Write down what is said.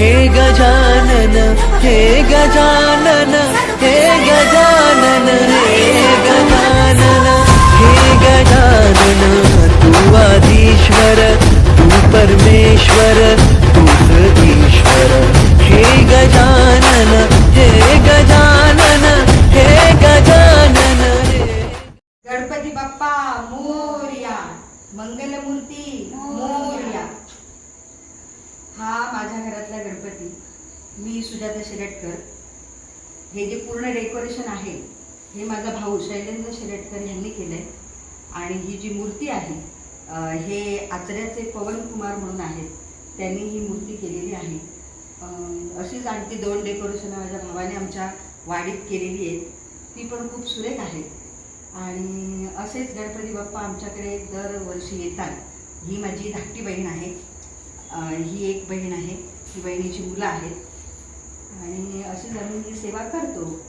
हे गजानन हे गजानन हे गजानन हे गजानन हे गजानन तू आधीश्वर तू परमेश्वर तूच ईश्वर हे गजानन हे गजानन हे गजानन गणपती बाप्पा मोर्या मंगलमूर्ती मोरया हा माझ्या घरातला गणपती. मी सुजाता शिरटकर. हे जे पूर्ण डेकोरेशन आहे हे माझा भाऊ शैलेंद्र शिरटकर यांनी केलं आहे आणि ही जी मूर्ती आहे हे आचऱ्याचे पवन कुमार म्हणून आहेत. त्यांनी ही मूर्ती केलेली आहे. अशीच आणखी दोन डेकोरेशन माझ्या भावाने आमच्या वाडीत केलेली आहेत. ती पण खूप सुरेख आहेत. आणि असेच गणपती बाप्पा आमच्याकडे दरवर्षी येतात. ही माझी धाकटी बहीण आहे. ही एक बहीण आहे. ही बहिणीची मुलं आहेत. आणि अशीच आम्ही ही सेवा करतो.